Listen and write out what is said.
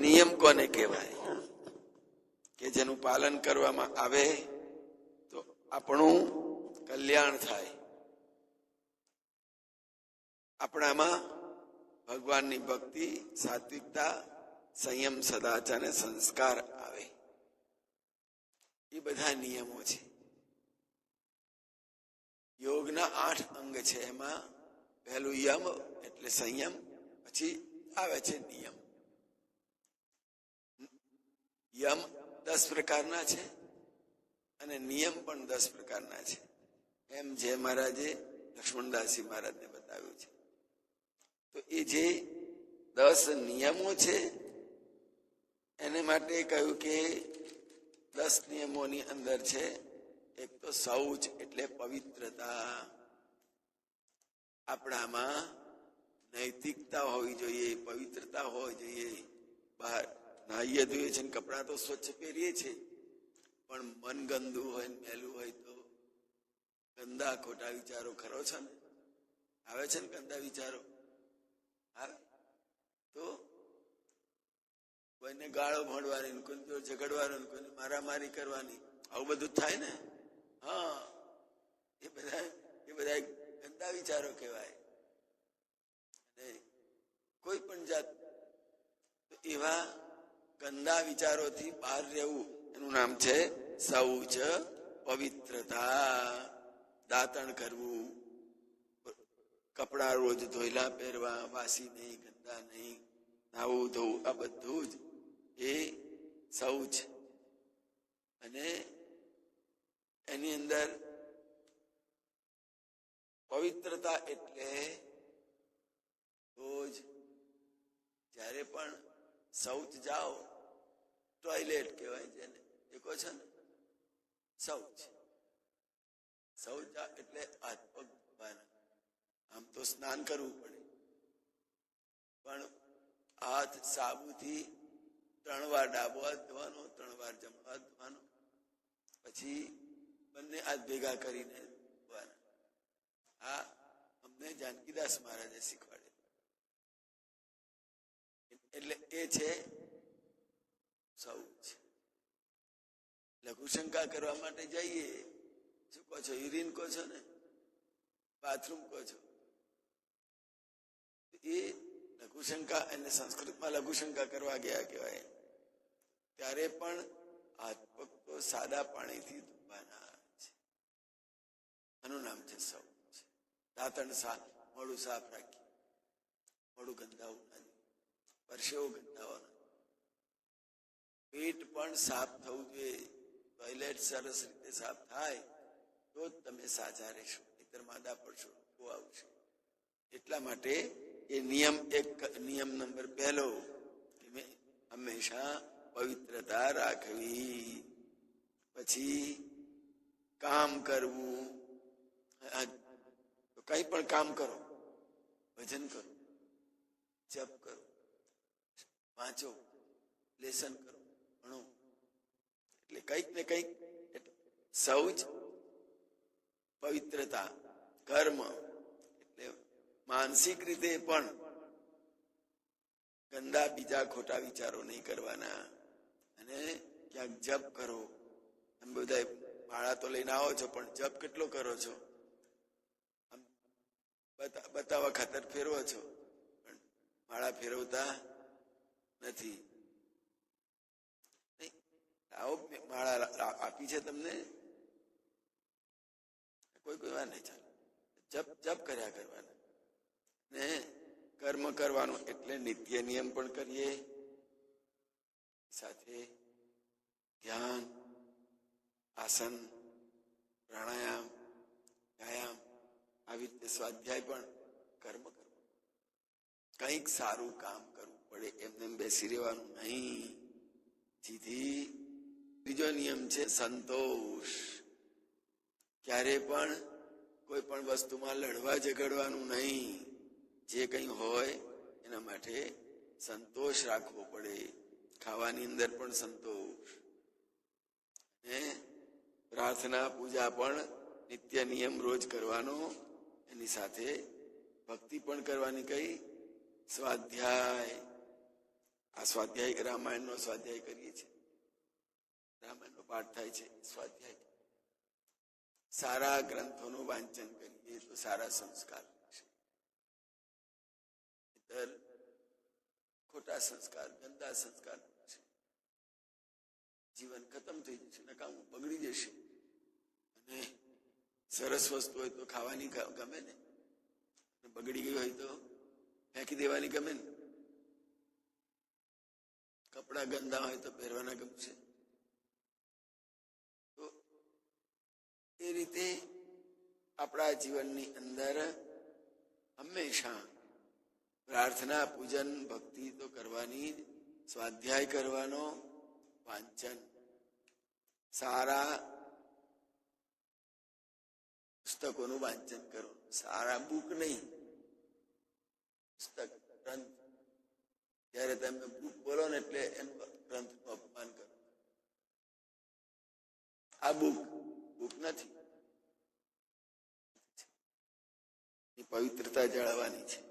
નિયમ કોને કહેવાય? કે જેનું પાલન કરવામાં આવે તો આપણું કલ્યાણ થાય. આપણામાં ભગવાનની ભક્તિ, સાત્વિકતા, સંયમ, સદાચાર અને સંસ્કાર આવે. એ બધા નિયમો છે. યોગના આઠ અંગ છે એમાં પહેલું યમ એટલે સંયમ, પછી આવે છે નિયમ. યમ દસ પ્રકારના છે અને નિયમ પણ દસ પ્રકારના છે. એમ જે મહારાજે લક્ષ્મણદાસજી મહારાજને બતાવ્યું છે. તો એ જે દસ નિયમો છે, એને માટે કહ્યું કે દસ નિયમોની અંદર છે, એક તો શૌચ એટલે પવિત્રતા. આપણામાં નૈતિકતા હોવી જોઈએ, પવિત્રતા હોવી જોઈએ. બહાર નાહીએ ધોઈએ ને કપડાં તો સ્વચ્છ પહેરીએ છીએ. પણ મન ગંદુ હોય ને મેલું હોય તો ગંદા ખોટા વિચારો ખરો છે ને? આવે છે ને ગંદા વિચારો? આવે તો કોઈને ગાળો ભણવાની કોઈને જોડે ઝઘડવાનું કોઈને મારામારી કરવાની. આવું બધું થાય ને? હા. એ બધા એ બધા ગંદા વિચારો કહેવાય. અને કોઈ પણ જાત એવા ગંદા વિચારોથી બહાર રહેવું. એનું નામ છે શૌચ પવિત્રતા. દાંતણ કરવું. કપડા રોજ ધોયલા પહેરવા, વાસી નહીં, ગંદા નહીં, નાવું ધોવું, આ બધું જ એ શૌચ. અને એની અંદર પવિત્રતા એટલે રોજ જ્યારે પણ શૌચ જાઓ ટોયલેટ કહેવાય છે ને એ કહો છો ને? શૌચ શૌચ એટલે હાથ પગ આમ તો સ્નાન કરવું પડે. પણ હાથ સાબુથી ત્રણ વાર ડાબો હાથ ધોવાનો ત્રણ વાર હાથ ધોવાનો પછી બંને હાથ ભેગા કરીને ધોવાના આ અમને જાનકીદાસ મહારાજે શીખવાડે એટલે એ છે શૌચ લઘુશંકા કરવા માટે જઈએ. શું કહો છો? યુરિન કહો છો ને? બાથરૂમ કહો છો? એ લઘુશંકા અને સંસ્કૃતમાં લઘુશંકા કરવા ગયા કહેવાય. ત્યારે પણ હાથ પગ તો સાદા પાણીથી ધોવાના છે. આનું નામ છે સૌ દાંતણ સાફ મોડું સાફ રાખી. મોડું ગંદાવું ના જોઈએ. પરસેવો ગંધાવાનો પેટ પણ સાફ થવું જોઈએ. ટોયલેટ સરસ રીતે સાફ થાય, તો જ તમે સાજા રહેશો. નહીતર માદા પડશો. આવશે. એટલા માટે એ નિયમ એક નિયમ નંબર પહેલો હંમેશા પવિત્રતા રાખવી. પછી કામ કરવું. કઈ પણ કામ કરો. ભજન કરો. જપ કરો. વાંચો લેસન કરો, ભણો. એટલે કંઈક ને કંઈક સૌ શૌચ પવિત્રતા, કર્મ, એટલે માનસિક રીતે પણ ગંદા બીજા ખોટા વિચારો નહીં કરવાના. અને ક્યાંક જપ કરો. તમે બધા ભાડા તો લઈને આવો છો, પણ જપ કેટલો કરો છો? બતા- બતાવવા ખાતર ફેરવો છો. પણ ભાડા ફેરવતા નથી. આવો માળા આપી છે તમને. કોઈ કોઈ વાર નહીં ચાલે. જપ જપ કર્યા કરવાના. ને કર્મ કરવાનું એટલે નિત્ય નિયમ પણ કરીએ. સાથે ધ્યાન, આસન, પ્રાણાયામ, વ્યાયામ, આવી રીતે સ્વાધ્યાય પણ કર્મ કરવું. કંઈક સારું કામ કરવું. પડે એમને એમ બેસી રહેવાનું નહીં. જેથી બીજો નિયમ છે સંતોષ. ક્યારે પણ કોઈ પણ વસ્તુમાં લડવા ઝઘડવાનું નહીં. જે કંઈ હોય એના માટે સંતોષ રાખવો પડે. ખાવાની અંદર પણ સંતોષ. ને પ્રાર્થના, પૂજા પણ નિત્ય નિયમ રોજ કરવાનો. એની સાથે ભક્તિ પણ કરવાની કઈ? સ્વાધ્યાય. સ્વાધ્યાય રામાયણનો સ્વાધ્યાય કરીએ છીએ. રામાયણનો પાઠ થાય છે, સ્વાધ્યાય. સારા ગ્રંથોનું વાંચન કરીએ તો સારા સંસ્કાર ખોટા સંસ્કાર, ગંદા સંસ્કાર જીવન ખતમ થઈ જશે, નકામું બગડી જશે. અને સરસ વસ્તુ હોય તો ખાવાની ગમે ને. બગડી ગઈ હોય તો ફેંકી દેવાની ગમે ને. કપડા ગંદા હોય તો પહેરવાના ગમશે. તો એ રીતે આપણા જીવનની અંદર હંમેશા પ્રાર્થના, પૂજન, ભક્તિ તો કરવાની સ્વાધ્યાય કરવાનો વાંચન. સારા પુસ્તકોનું વાંચન કરો સારા બુક નહીં. પુસ્તક, ગ્રંથ જ્યારે તમે બુક બોલો ને એટલે એનું ગ્રંથનું અપમાન કરો. આ બુક બુક નથી. પવિત્રતા જાળવવાની છે.